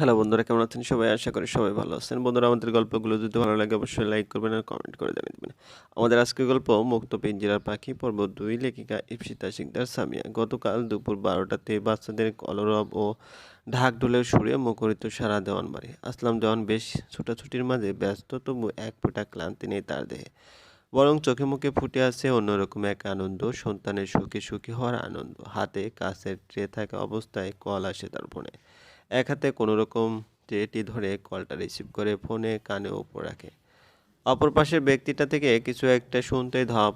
Hello বন্ধুরা, কেমন আছেন? সবাই আশা করি সবাই ভালো আছেন। বন্ধুরা, আমাদের গল্পগুলো যদি ভালো লাগে, অবশ্যই লাইক করবেন আর কমেন্ট করে জানিয়ে দেবেন। আমাদের আজকের গল্প মুক্ত পিঞ্জিরার পাখি পর্ব দুই, লেখিকা ইপসিতা শিকদার সামিয়া। গতকাল দুপুর বারোটাতে বাচ্চাদের কলরব ও ঢাক ঢোলের সুরে মুখরিত সারা দেওয়ান বাড়ি। আসলাম দেওয়ান বেশ ছোটাছুটির মাঝে ব্যস্ত, তবু এক ফোঁটা ক্লান্তি নেই তার দেহে। বরং চোখে মুখে ফুটে আছে অন্যরকম এক আনন্দ, সন্তানের সুখে সুখী হওয়ার আনন্দ। হাতে কাছের ট্রে থাকা অবস্থায় কল আসে তার ফোনে। এক হাতে কোনো রকম ট্রেটি ধরে কলটা রিসিভ করে ফোনে কানে ওপর রাখে। অপর পাশের ব্যক্তিটা থেকে কিছু একটা শুনতেই ধপ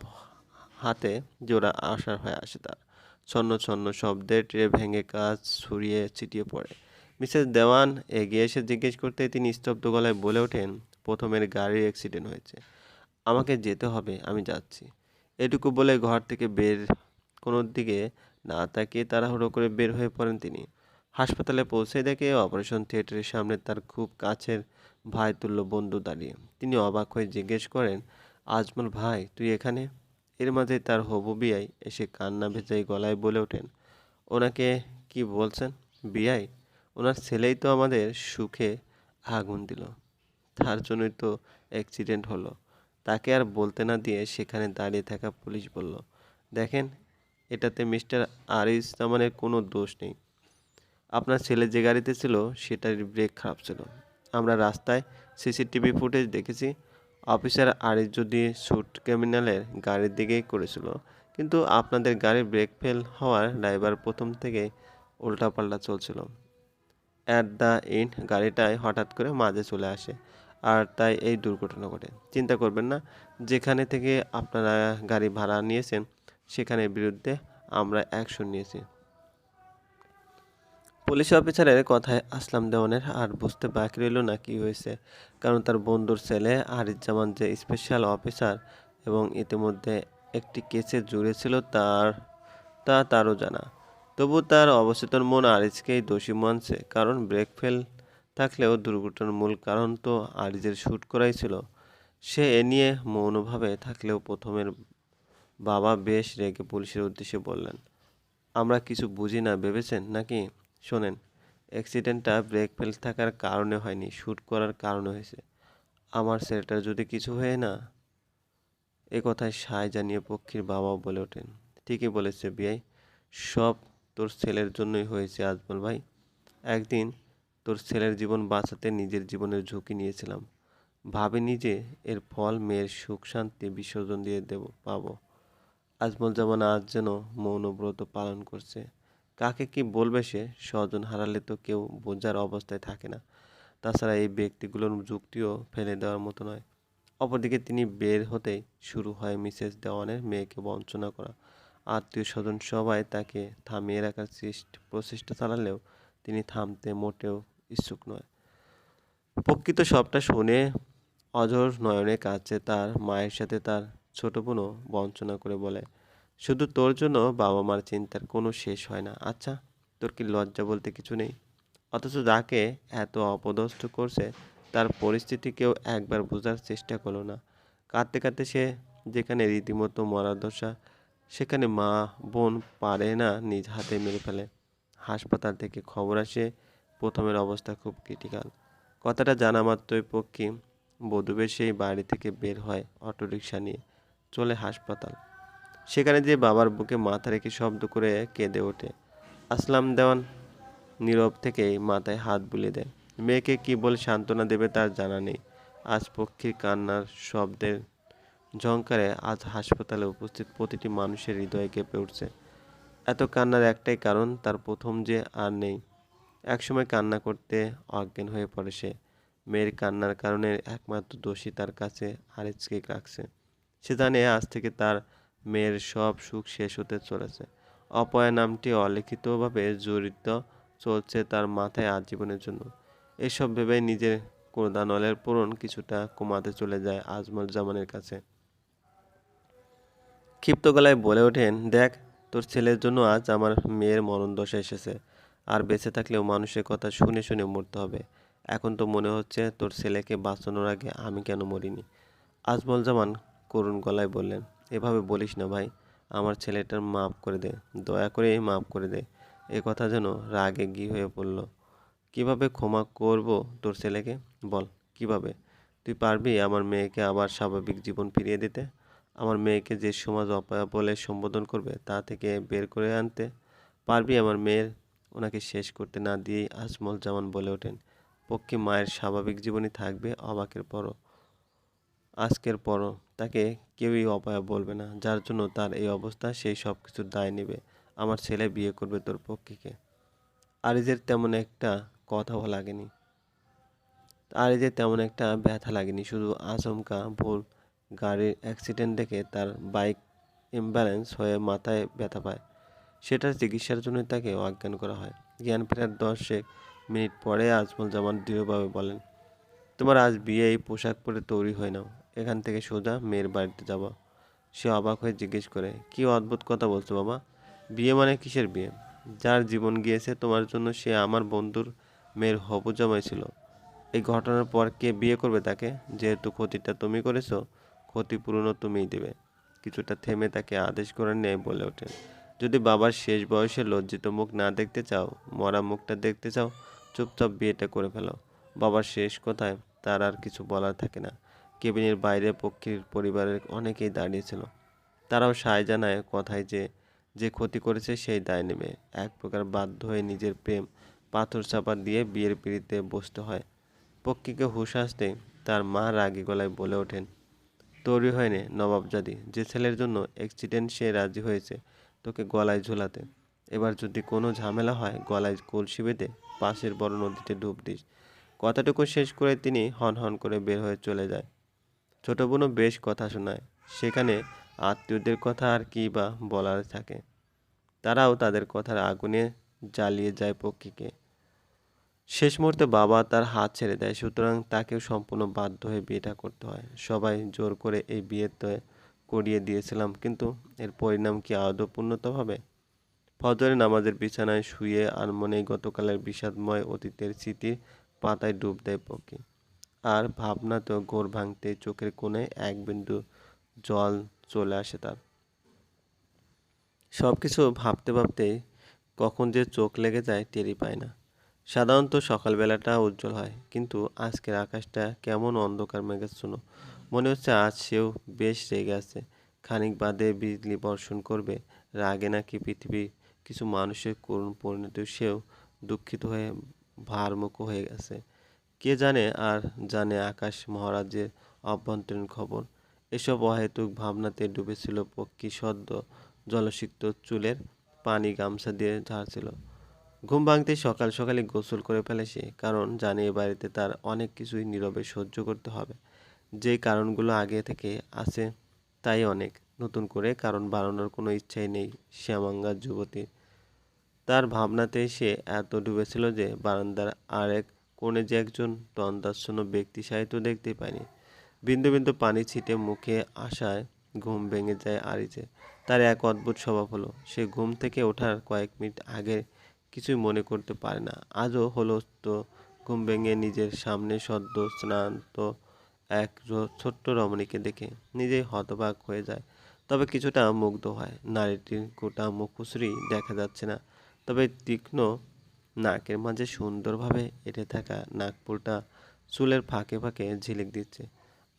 হাতে জোড়া আসার হয়ে আসে তার। ছন্ন ছন্ন শব্দে ট্রে ভেঙে কাজ ছড়িয়ে ছিটিয়ে পড়ে। মিসেস দেওয়ান এগিয়ে এসে জিজ্ঞেস করতে তিনি স্তব্ধ গলায় বলে ওঠেন, প্রথমের গাড়ির অ্যাক্সিডেন্ট হয়েছে। আমাকে যেতে হবে, আমি যাচ্ছি। এটুকু বলে ঘর থেকে বের কোনো দিকে না তাকিয়ে তাড়াহুড়ো করে বের হয়ে পড়েন তিনি। হাসপাতালে পৌঁছে দেখে অপারেশন থিয়েটারের সামনে তার খুব কাছের ভাই তুল্য বন্ধু দাঁড়িয়ে। তিনি অবাক হয়ে জিজ্ঞেস করেন, আজমল ভাই, তুই এখানে? এর মাঝে তার হবু বিয়াই এসে কান্না ভেজাই গলায় বলে ওঠেন, ওনাকে কি বলছেন বিয়াই? ওনার ছেলেই তো আমাদের সুখে আগুন দিল। তার জন্যই তো অ্যাক্সিডেন্ট হলো। তাকে আর বলতে না দিয়ে সেখানে দাঁড়িয়ে থাকা পুলিশ বলল, দেখেন, এটাতে মিস্টার আরিস জামানের কোনো দোষ নেই। আপনার ছেলে যে গাড়িতে ছিল সেটার ব্রেক খারাপ ছিল। আমরা রাস্তায় সিসিটিভি ফুটেজ দেখেছি, অফিসার আরিস যদি শুট ক্রিমিনালের গাড়ির দিকেই করেছিল। কিন্তু আপনাদের গাড়ির ব্রেক ফেল হওয়ার ড্রাইভার প্রথম থেকে উল্টাপাল্টা চলছিল। অ্যাট দ্য এন্ড গাড়িটায় হঠাৎ করে মাঝে চলে আসে, আর তাই এই দুর্ঘটনা ঘটে। চিন্তা করবেন না, যেখানে থেকে আপনারা গাড়ি ভাড়া নিয়েছেন, সেখানের বিরুদ্ধে আমরা অ্যাকশন নিয়েছি। পুলিশ অফিসারের কথায় আসলাম দেওয়ানের, আর বুঝতে বাকি রইল না কি হয়েছে। কারণ তার বন্ধুর ছেলে আরিজ্জামান যে স্পেশাল অফিসার এবং ইতিমধ্যে একটি কেসে জুড়েছিল তার, তা তারও জানা। তবু তার অবচেতন মন আরিজকেই দোষী মানছে। কারণ ব্রেক ফেল থাকলেও দুর্ঘটনার মূল কারণ তো আরিজের শ্যুট করাই ছিল। সে এ নিয়ে মৌনভাবে থাকলেও প্রথমের বাবা বেশ রেগে পুলিশের উদ্দেশ্যে বললেন, আমরা কিছু বুঝি না, ভেবেছেন নাকি? শোনেন, অ্যাক্সিডেন্টটা ব্রেক ফেল থাকার কারণে হয়নি শ্যুট করার কারণে হয়েছে। আমার ছেলেটার যদি কিছু হয়ে না, এ কথায় সায় জানিয়ে পক্ষীর বাবাও বলে ওঠেন। ঠিকই বলেছে বিয়াই সব তোর ছেলের জন্যই হয়েছে আজমল ভাই। একদিন তোর ছেলের জীবন বাঁচাতে নিজের জীবনের ঝুঁকি নিয়েছিলাম। ভাবিনি যে এর ফল, মেয়ের সুখ, শান্তি, বিসর্জন দিয়ে দেব, পাবো। আজমল জামান আজ যেন মৌনব্রত পালন করছে কাকে কি বলবে সে? স্বজন হারালে তো কেউ বোঝার অবস্থায় থাকে না। তাছাড়া এই ব্যক্তিগুলোর যুক্তিও ফেলে দেওয়ার মতো নয়। অপরদিকে তিনি বের হতেই শুরু হয় মিসেস দেওয়ানের মেয়েকে বঞ্চনা করা। আত্মীয় স্বজন সবাই তাকে থামিয়ে রাখার চেষ্টা প্রচেষ্টা চালালেও তিনি থামতে মোটেও ইচ্ছুক নয়। প্রকৃত সবটা শুনে অজর নয়নে কাছে তার মায়ের সাথে তার ছোট বোনও বঞ্চনা করে বলে শুধু তোর জন্য বাবা মার চিন্তার কোনো শেষ হয় না। আচ্ছা তোর কি লজ্জা বলতে কিছু নেই? অথচ যাকে এত অপদস্থ করছে, তার পরিস্থিতি কেউ একবার বোঝার চেষ্টা করল না। কাঁদতে কাঁদতে সে যেখানে রীতিমতো মরার দশা, সেখানে মা, বোন পারে না নিজ হাতে মেরে ফেলে। হাসপাতাল থেকে খবর আসে, প্রথমের অবস্থা খুব ক্রিটিক্যাল। কথাটা জানা মাত্রই পক্ষী বধূবে সেই বাড়ি থেকে বের হয় অটোরিকশা নিয়ে। চলে হাসপাতাল। সেখানে যে বাবার বুকে মাথা রেখে শব্দ করে কেঁদে ওঠে। আসলাম দেওয়ান নীরব থেকেই মাথায় হাত বুলিয়ে দেয়। মেয়েকে কি বলে সান্ত্বনা দেবে তার জানা নেই। আজ পক্ষীর কান্নার শব্দের ঝঙ্কারে আজ হাসপাতালে উপস্থিত প্রতিটি মানুষের হৃদয়ে কেঁপে উঠছে। এত কান্নার একটাই কারণ তার প্রথম যে আর নেই। একসময় কান্না করতে অজ্ঞান হয়ে পড়ে সে। মেয়ের কান্নার কারণে একমাত্র দোষী তার কাছে আরেজকে রাখছে। সে জানে আজ থেকে তার মেয়ের সব সুখ শেষ হতে চলেছে। অপয়া নামটি অলিখিতভাবে জড়িত চলছে তার মাথায় আজীবনের জন্য। এসব ভেবে নিজের কোদানলের পূরণ কিছুটা কমাতে চলে যায় আজমল জামানের কাছে। ক্ষিপ্ত গলায় বলে ওঠেন, দেখ, তোর ছেলের জন্য আজ আমার মেয়ের মরণ দশা এসেছে। আর বেঁচে থাকলেও মানুষের কথা শুনে শুনে মরতে হবে। এখন তো মনে হচ্ছে তোর ছেলেকে বাঁচানোর আগে আমি কেন মরিনি? আজমল জামান করুণ গলায় বললেন এভাবে বলিস না ভাই, আমার ছেলেটার মাফ করে দে, দয়া করে মাফ করে দে। এ কথা যেন রাগে গি হয়ে পড়ল। কীভাবে ক্ষমা করব তোর ছেলেকে? বল, কীভাবে? তুই পারবি আমার মেয়েকে আবার স্বাভাবিক জীবন ফিরিয়ে দিতে? আমার মেয়েকে যে সমাজ অপয়া বলে সম্বোধন করবে তা থেকে বের করে আনতে? পারবি আমার মেয়ের ওনাকে শেষ করতে না দিয়েই আজমল জামান বলে ওঠেন। পক্ষে মায়ের স্বাভাবিক জীবনই থাকবে অবাকের পরও। আজকের পরও তাকে কেউই অপয়া বলবে না, যার জন্য তার এই অবস্থা সেই সব কিছুর দায় নেবে। আমার ছেলে বিয়ে করবে তোর পক্ষীকে। আরিজের তেমন একটা কথাও লাগেনি। আরিজের তেমন একটা ব্যথা লাগেনি, শুধু আচমকা ভুল গাড়ির অ্যাক্সিডেন্ট দেখে তার বাইক ইমব্যালেন্স হয়ে মাথায় ব্যথা পায়। সেটার চিকিৎসার জন্য তাকে অজ্ঞান করা হয়। জ্ঞান ফেরার দশেক মিনিট পরে আজমল জামান দৃঢ়ভাবে বলেন, তোমার আজ বিয়ে এই পোশাক পরে তৈরি হয় নাও। এখান থেকে সোজা মেয়ের বাড়িতে যাব। সে অবাক হয়ে জিজ্ঞেস করে, কি অদ্ভুত কথা বলছো বাবা? বিয়ে মানে কিসের বিয়ে? যার জীবন গিয়েছে, তোমার জন্য সে আমার বন্ধুর মেয়ের হবু জামাই ছিল। এই ঘটনার পর কে বিয়ে করবে তাকে? যেহেতু ক্ষতিটা তুমি করেছ ক্ষতিপূরণও তুমিই দেবে। কিছুটা থেমে তাকে আদেশ করে নেয় বলে ওঠেন যদি বাবার শেষ বয়সে লজ্জিত মুখ না দেখতে চাও, মরা মুখটা দেখতে চাও, চুপচাপ বিয়েটা করে ফেলো। বাবার শেষ কথায় তার আর কিছু বলার থাকে না। কেবিনের বাইরে পক্ষীর পরিবারের অনেকেই দাঁড়িয়েছিল তারাও সায় জানায় কথায় যে যে ক্ষতি করেছে সেই দায় নেবে। এক প্রকার বাধ্য হয়ে নিজের প্রেম পাথর চাপা দিয়ে বিয়ের পিড়িতে বসতে হয়। পক্ষীকে হুশ আসতে তার মা রাগী গলায় বলে ওঠেন তৈরি হয়নি নবাবজাদি, যে ছেলের জন্য অ্যাক্সিডেন্ট সে রাজি হয়েছে তোকে গলায় ঝুলাতে। এবার যদি কোনো ঝামেলা হয়, গলায় কলসি বেঁধে পাশের বড় নদীতে ডুব দিস। কথাটুকু শেষ করে তিনি হন হন করে বের হয়ে চলে যায়। ছোট বোনও বেশ কথা শোনায়। সেখানে আত্মীয়দের কথা আর কী বা বলার থাকে। তারাও তাদের কথার আগুনে জ্বালিয়ে যায় পক্ষীকে। শেষ মুহূর্তে বাবা তার হাত ছেড়ে দেয়, সুতরাং তাকেও সম্পূর্ণ বাধ্য হয়ে বিয়েটা করতে হয়। সবাই জোর করে এই বিয়েতে করিয়ে দিয়েছিলাম, কিন্তু এর পরিণাম কি আদৌ পূর্ণতা হবে? ফজরের নামাজের বিছানায় শুয়ে আর মনে গতকালের বিষাদময় অতীতের স্মৃতির পাতায় ডুব দেয় পক্ষী। আর ভাবনা তো ঘোর ভাঙতে চোখের কোণে এক বিন্দু জল চলে আসে তার। সব কিছু ভাবতে ভাবতে কখন যে চোখ লেগে যায় টেরি পায় না। সাধারণত সকালবেলাটা উজ্জ্বল হয়, কিন্তু আজকের আকাশটা কেমন অন্ধকার মেঘাচ্ছন্ন। মনে হচ্ছে আজ সেও বেশ রেগে আছে। খানিক বাদে বিজলি বর্ষণ করবে, রাগে নাকি পৃথিবী কিছু মানুষের করুণ পরিণতি সেও দুঃখিত হয়ে ভারমুখ হয়ে গেছে। কে জানে আর জানে আকাশ মহারাজের অভ্যন্তরীণ খবর? এসব অহেতুক ভাবনাতে ডুবেছিল পক্ষী সদ্য জলসিক্ত চুলের পানি গামছা দিয়ে ঝাড়ছিল। ঘুম ভাঙতে সকাল সকালে গোসল করে ফেলে সে কারণ জানে এ বাড়িতে তার অনেক কিছুই নীরবে সহ্য করতে হবে। যে কারণগুলো আগে থেকে আছে তাই অনেক। নতুন করে কারণ বাড়ানোর কোনো ইচ্ছাই নেই শ্যামাঙ্গার যুবতী তার ভাবনাতে সে এত ডুবেছিল যে বারান্দার আরেক কোণে যে একজন তন্দাচ্ছন্ন ব্যক্তি সাহিত্য দেখতে পায়নি বিন্দু বিন্দু পানি ছিটে মুখে আসায় ঘুম ভেঙে যায় আরিজে তার এক অদ্ভুত স্বভাব হলো, সে ঘুম থেকে ওঠার কয়েক মিনিট আগে কিছুই মনে করতে পারে না। আজও হলো তো ঘুম ভেঙে নিজের সামনে সদ্য স্নান্ত এক ছোট্ট রমণীকে দেখে নিজেই হতবাক হয়ে যায়। তবে কিছুটা মুগ্ধ হয়। নারীটির গোটা মুখশ্রী দেখা যাচ্ছে না। তবে তীক্ষ্ণ নাকের মাঝে সুন্দরভাবে এঁটে থাকা নাকপুরটা চুলের ফাঁকে ফাঁকে ঝিলিক দিচ্ছে।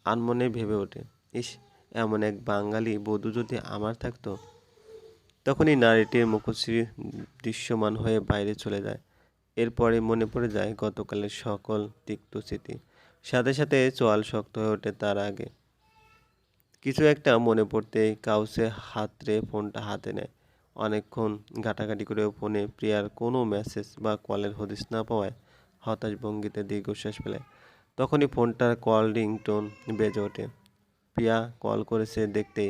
আনমনে ভেবে ওঠে, ইস, এমন এক বাঙালি বধূ যদি আমার থাকতো? তখনই নারীটির মুখশ্রী দৃশ্যমান হয়ে বাইরে চলে যায়। এরপরে মনে পড়ে যায় গতকালের সকল তিক্ত স্মৃতি। সাথে সাথে চোয়াল শক্ত হয়ে ওঠে তার আগে। কিছু একটা মনে পড়তেই কাউসে হাতরে ফোনটা হাতে নেয়। অনেকক্ষণ ঘাটাঘাটি করেও ফোনে প্রিয়ার কোনো মেসেজ বা কলের হদিস না পাওয়ায় হতাশ ভঙ্গিতে দীর্ঘশ্বাস ফেলে তখনই ফোনটার কল রিংটোন বেজে ওঠে। প্রিয়া কল করেছে দেখতেই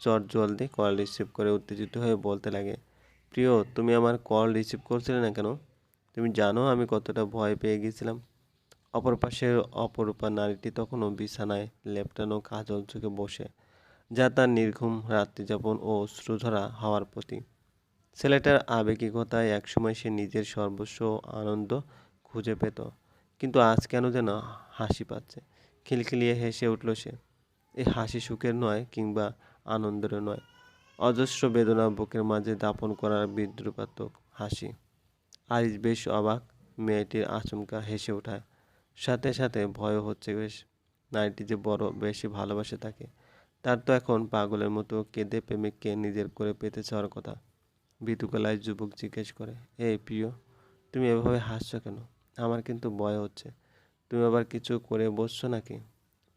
চট জলদি কল রিসিভ করে উত্তেজিত হয়ে বলতে লাগে, প্রিয়, তুমি আমার কল রিসিভ করছিলে না কেন? তুমি জানো আমি কতটা ভয় পেয়ে গিয়েছিলাম? অপর পাশের অপরূপা নারীটি তখনও বিছানায় লেপটানো কাজল চোখে বসে যা তার নির্ঘুম রাত্রিযাপন ও অশ্রুধরা হওয়ার প্রতি। ছেলেটার আবেগিকতায় একসময় সে নিজের সর্বস্ব আনন্দ খুঁজে পেত, কিন্তু আজ কেন যেন হাসি পাচ্ছে। খিলখিলিয়ে হেসে উঠল সে। এই হাসি সুখের নয় কিংবা আনন্দের নয়, অজস্র বেদনা বুকের মাঝে দাপন করার বিদ্রুপাত্মক হাসি। আরিজ বেশ অবাক, মেয়েটির আচমকা হেসে ওঠায়। সাথে সাথে ভয়ও হচ্ছে বেশ, নারীটি যে বড় বেশি ভালোবাসে তাকে। তার তো এখন পাগলের মতো কেঁদে প্রেমিককে নিজের করে পেতে চাওয়ার কথা। ভীতু গলায় যুবক জিজ্ঞেস করে, এই প্রিয়, তুমি এভাবে হাসছো কেন? আমার কিন্তু ভয় হচ্ছে। তুমি আবার কিছু করে বসছো নাকি?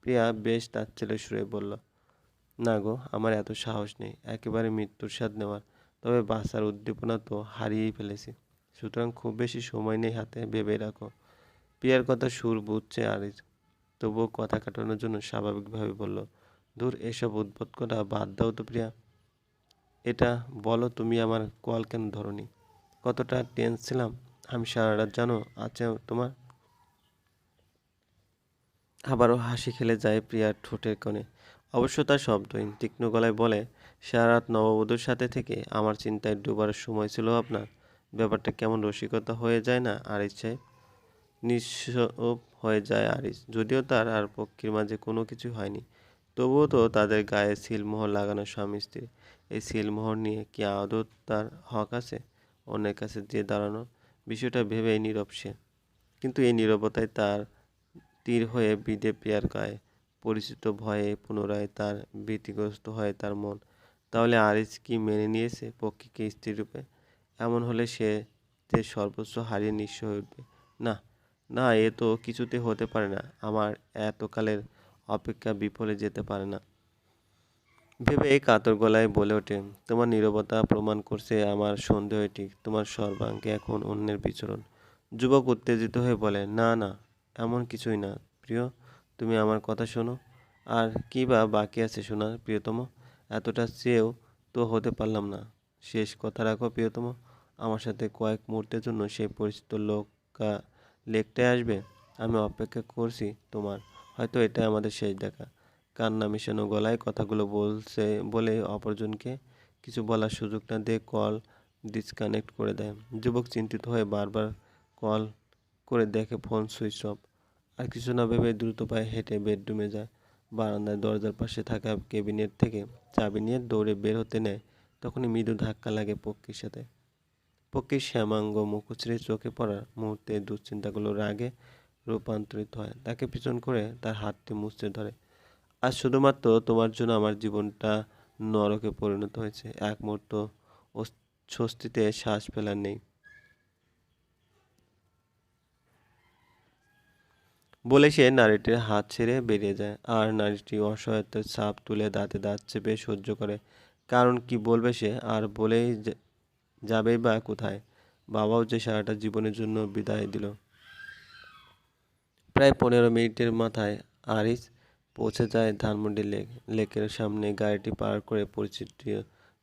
প্রিয়া বেশ তার ছেলে সুরে বলল, না গো, আমার এত সাহস নেই। একেবারে মৃত্যুর স্বাদ নেওয়ার। তবে বাঁচার উদ্দীপনা তো হারিয়েই ফেলেছি। সুতরাং খুব বেশি সময় নেই হাতে, ভেবে রাখো। প্রিয়ার কথা সুর বুঝছে আরিজ। তবুও কথা কাটানোর জন্য স্বাভাবিকভাবে বলল দূর এসব উদ্ভট করা বাদ দাও তো প্রিয়া। এটা বলো তুমি আমার কল কেন ধরনি? কতটা টেন্স ছিলাম, আমি সারা রাত জানো আছে তোমার? আবারও হাসি খেলে যায় প্রিয়ার ঠোঁটের কোণে। অবশ্য তার শব্দহীন তীক্ষ্ণ গলায় বলে, সারা রাত নববধূর সাথে থেকে আমার চিন্তায় ডুবার সময় ছিল আপনার। ব্যাপারটা কেমন রসিকতা হয়ে যায় না আর সাহেব নিঃসব হয়ে যায় আরিস যদিও তার আর পক্ষীর মাঝে কোনো কিছু হয়নি। তবুও তো তাদের গায়ে সিলমোহর লাগানো স্বামী স্ত্রী। এই সিলমোহর নিয়ে কি আদৌ তার হক আছে? অন্যের কাছে যে দাঁড়ানো বিষয়টা ভেবেই নীরব সে। কিন্তু এই নীরবতায় তার তীর হয়ে বিদে পেয়ার গায়ে পরিচিত ভয়ে পুনরায় তার ভীতিগ্রস্ত হয় তার মন। তাহলে আরিস কি মেনে নিয়েছে পক্ষীকে স্ত্রী রূপে? এমন হলে সে যে সর্বস্ব হারিয়ে নিঃস্ব হয়ে উঠবে। না না, এ তো কিছুতে হতে পারে না। আমার এতকালের অপেক্ষা বিফলে যেতে পারে না। ভেবে এই কাতর গলায় বলে ওঠে, তোমার নীরবতা প্রমাণ করছে আমার সন্দেহ ঠিক তোমার সর্বাঙ্গে এখন অন্যের বিচরণ। যুবক উত্তেজিত হয়ে বলে, না না, এমন কিছুই না। প্রিয়, তুমি আমার কথা শোনো। আর কী বা বাকি আছে শোনার, প্রিয়তম? এতটা চেয়েও তো হতে পারলাম না। শেষ কথা রাখো, প্রিয়তম। আমার সাথে কয়েক মুহূর্তের জন্য সেই পরিচিত লোক, লেকটায় আসবে। আমি অপেক্ষা করছি তোমার হয়তো এটা আমাদের শেষ দেখা। কান্না মিশানো গলায় কথাগুলো বলছে বলে অপরজনকে কিছু বলার সুযোগ না দিয়ে কল ডিসকানেক্ট করে দেয়। যুবক চিন্তিত হয়ে বারবার কল করে দেখে ফোন সুইচ অফ। আর কিছু না ভেবে দ্রুত পায়ে হেঁটে বেডরুমে যায়। বারান্দায় দরজার পাশে থাকা কেবিনেট থেকে চাবি নিয়ে দৌড়ে বের হতে নেয়। তখনই মৃদু ধাক্কা লাগে পক্ষীর সাথে। পক্ষীর শ্যামাঙ্গ মুখশ্রী চোখে পড়ার মুহূর্তে দুশ্চিন্তাগুলো রাগে রূপান্তরিত হয়। তাকে পিছন করে তার হাতটি মুছতে ধরে। আজ শুধুমাত্র তোমার জন্য আমার জীবনটা নরকে পরিণত হয়েছে। এক মুহূর্ত স্বস্তিতে শ্বাস ফেলার নেই। বলে সে নারীটির হাত ছেড়ে বেরিয়ে যায়। আর নারীটি অসহায়তার ছাপ তুলে দাঁতে দাঁত চেপে সহ্য করে। কারণ কি বলবে সে? আর বলেই যাবেই বা কোথায়? বাবাও যে সারাটা জীবনের জন্য বিদায় দিল। প্রায় পনেরো মিনিটের মাথায় আরিস পৌঁছে যায় ধানমন্ডি লেক, লেকের সামনে গাড়িটি পার করে পরিচিত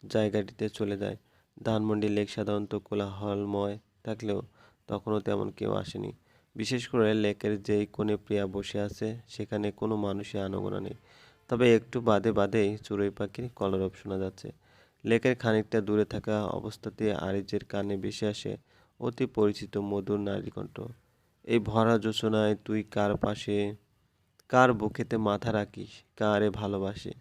জায়গাটিতে চলে যায়। ধানমন্ডি লেক সাধারণত কোলাহলময় থাকলেও তখনও তেমন কেউ আসেনি। বিশেষ করে লেকের যেই কোণে প্রিয়া বসে আছে, সেখানে কোনো মানুষের আনাগোনা নেই। তবে একটু বাদে বাদেই চড়ুই পাখির কলরব শোনা যাচ্ছে। লেকের খানিকটা দূরে থাকা অবস্থাতে আরিজের কানে ভেসে আসে অতি পরিচিত মধুর নারী কণ্ঠ এই ভরা যোচনায় তুই কার পাশে? কার বুকেতে মাথা রাখিস? কারে ভালোবাসে?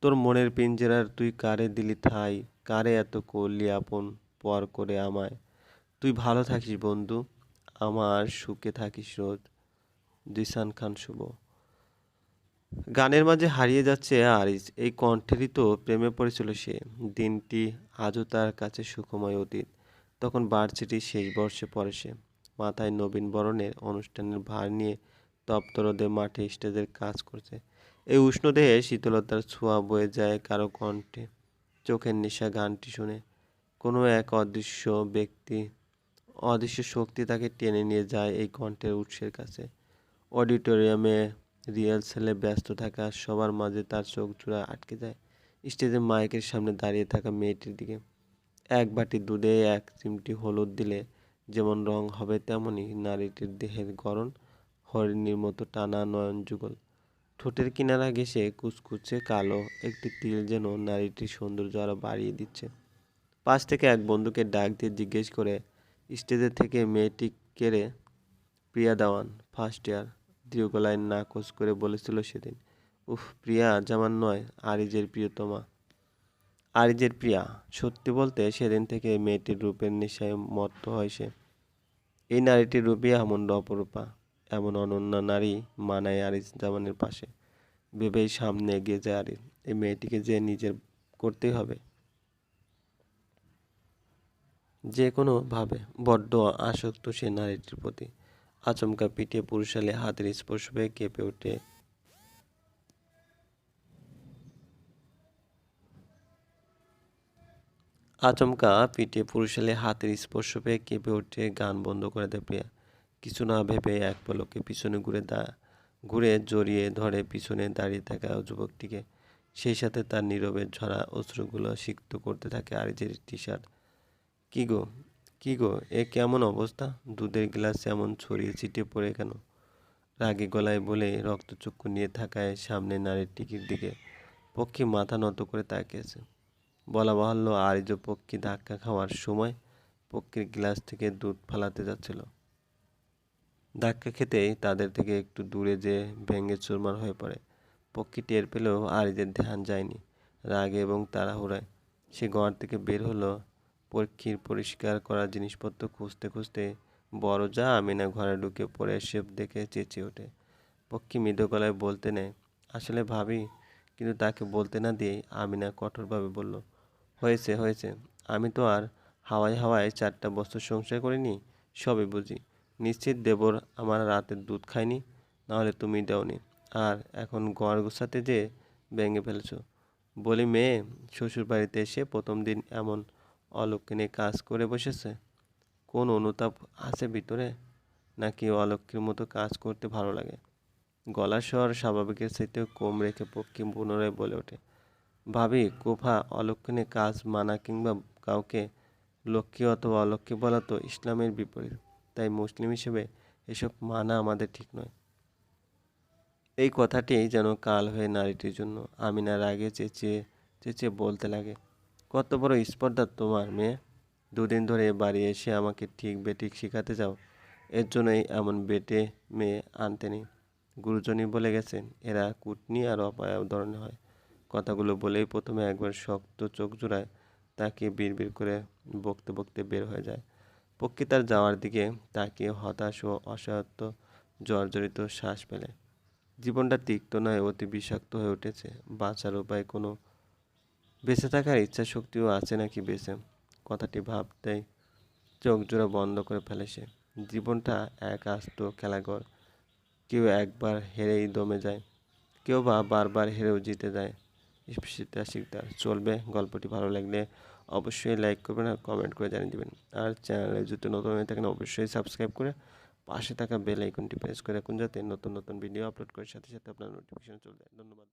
তোর মনের পিঞ্জেরার তুই কারে দিলি ঠাই? কারে এত করলি আপন পর করে আমায়? তুই ভালো থাকিস বন্ধু, আমার সুখে থাকিস রোদ দিসান খান শুভ। গানের মাঝে হারিয়ে যাচ্ছে আরিস এই কণ্ঠেরই তো প্রেমে পড়েছিল সে। দিনটি আজও তার কাছে সুখময় অতীত। তখন বার্ষিটি শেষ বর্ষে পড়ে সে। মাথায় নবীন বরণের অনুষ্ঠানের ভার নিয়ে তপ্তরদের মাঠে স্টেজের কাজ করছে। এই উষ্ণ দেহে শীতলতার ছোঁয়া বয়ে যায় কারও কণ্ঠে। চোখের নেশা গানটি শুনে কোনো এক অদৃশ্য ব্যক্তি, অদৃশ্য শক্তি তাকে টেনে নিয়ে যায় এই কণ্ঠের উৎসের কাছে। অডিটোরিয়ামে রিহার্সেলে ব্যস্ত থাকা সবার মাঝে তার চোখ জোড়া আটকে যায়। স্টেজে মাইকের সামনে দাঁড়িয়ে থাকা মেয়েটির দিকে। এক বাটি দুধে এক চিমটি হলুদ দিলে যেমন রং হবে তেমনই নারীটির দেহের গড়ন হরিণীর মতো টানা নয়ন যুগল। ঠোঁটের কিনারা ঘেসে কুচকুচে কালো একটি তিল যেন নারীটির সৌন্দর্য আরও বাড়িয়ে দিচ্ছে। পাশ থেকে এক বন্ধুকে ডাক দিয়ে জিজ্ঞেস করে, স্টেজে থেকে মেয়েটি কেড়ে প্রিয়া দেওয়ান, ফার্স্ট ইয়ার। দৃঢ় গলায় নাকচ করে বলেছিল সেদিন। উফ, প্রিয়া জামান নয়, আরিজের প্রিয়তমা। আরিজের প্রিয়া? সত্যি বলতে সেদিন থেকে মেয়েটির রূপের নেশায় মত্ত হয় সে। এই নারীটি রুবিয়া এমন অপরূপা, এমন অনন্য নারী মানায় আরিস জামানের পাশে। ভেবেই সামনে এগিয়ে যায় আরিস এই মেয়েটিকে যে নিজের করতেই হবে। যে কোনোভাবে বড্ড আসক্ত সে নারীটির প্রতি। আচমকা পিঠে পুরুষালে হাতের স্পর্শ পেয়ে কেঁপে ওঠে। আচমকা পিঠে পুরুষালে হাতের স্পর্শ পেয়ে কেঁপে উঠে গান বন্ধ করে দেয় প্রিয়া। কিছু না ভেবে এক পলকে পিছনে ঘুরে দা, ঘুরে জড়িয়ে ধরে পিছনে দাঁড়িয়ে থাকা যুবকটিকে। সেই সাথে তার নীরবে ঝরা অশ্রুগুলো সিক্ত করতে থাকে আরিজের টি শার্ট কী গো কী গো, এ কেমন অবস্থা? দুধের গ্লাস এমন ছড়িয়ে ছিটিয়ে পড়ে কেন? রাগে গলায় বলে রক্তচক্ষু নিয়ে থাকায় সামনে নারীর টিকির দিকে। পক্ষী মাথা নত করে তাকিয়েছে বলা বাহুল্য, আরিজ পক্ষী ধাক্কা খাওয়ার সময় পক্ষীর গ্লাস থেকে দুধ ফালাতে যাচ্ছিল। ধাক্কা খেতেই তাদের থেকে একটু দূরে যে ভেঙে চুরমার হয়ে পড়ে, পক্ষী টের পেলেও আরিজের ধ্যান যায়নি। রাগে এবং তাড়াহুড়ায় সে ঘর থেকে বের হলো, পক্ষীর পরিষ্কার করা জিনিসপত্র খুঁজতে খুঁজতে বড় যা আমিনা ঘরে ঢুকে পড়ে সেব দেখে চেঁচিয়ে ওঠে। পক্ষী মৃদু গলায় বলতে নেয়, আসলে ভাবি, কিন্তু তাকে বলতে না দিয়েই আমিনা কঠোরভাবে বলল হয়েছে হয়েছে। আমি তো আর হাওয়ায় হাওয়ায় চারটা বছর সংসার করিনি, সবই বুঝি। নিশ্চিত দেবর আমার রাতের দুধ খায়নি, নাহলে তুমি দাওনি। আর এখন গড় গোছাতে যে ভেঙে ফেলেছো। বলি, মেয়ে শ্বশুর বাড়িতে এসে প্রথম দিন এমন অলক্ষণে কাজ করে বসেছে? কোন অনুতাপ আছে ভিতরে? নাকি অলক্ষীর মতো কাজ করতে ভালো লাগে? গলার স্বর স্বাভাবিকের চাইতেও কম রেখে পক্ষী পুনরায় বলে ওঠে। ভাবি, কোফা অলক্ষণে কাজ মানা কিংবা কাউকে লক্ষ্মী অথবা অলক্ষ্মী বলা তো ইসলামের বিপরীত। তাই মুসলিম হিসেবে এসব মানা আমাদের ঠিক নয়। এই কথাটি যেন কাল হয়ে নারীটির জন্য আমিনার আগে চেঁচিয়ে চেঁচিয়ে বলতে লাগে। কত বড় স্পর্ধা তোমার মেয়ে। দুদিন ধরে বাড়ি এসে আমাকে ঠিক বেঠিক শেখাতে যাও এর জন্যই এমন বেটে মেয়ে আনতে নেই। গুরুজনই বলে গেছেন, এরা কুটনি আর অপায় ধরনের হয়। কথাগুলো বলেই প্রথমে একবার শক্ত চোখ জোড়ায় তাকে বিড়বিড় করে বকতে বকতে বের হয়ে যায়। পক্ষী তার যাওয়ার দিকে তাকে হতাশ ও অসহায়ত্ব জর্জরিত শ্বাস পেলে জীবনটা তিক্ত নয়, অতি বিষাক্ত হয়ে উঠেছে। বাঁচার উপায় কোনো। বেঁচে থাকার ইচ্ছা শক্তিও আছে নাকি বেঁচে? কথাটি ভাবতেই চোখ জোড়া বন্ধ করে ফেলে সে। জীবনটা এক আস্ত খেলাঘর। কেউ একবার হেরেই দমে যায়। কেউ বা বারবার হেরেও জিতে যায়। সেটা শিকদার চলবে, গল্পটি ভালো লাগলে অবশ্যই লাইক করবেন আর কমেন্ট করে জানিয়ে দেবেন। আর চ্যানেলে যদি নতুন হয়ে থাকেন, অবশ্যই সাবস্ক্রাইব করে পাশে থাকা বেল আইকনটি প্রেস করে রাখুন, যাতে নতুন নতুন ভিডিও আপলোড করার সাথে সাথে আপনার নোটিফিকেশন চলে যায়। ধন্যবাদ।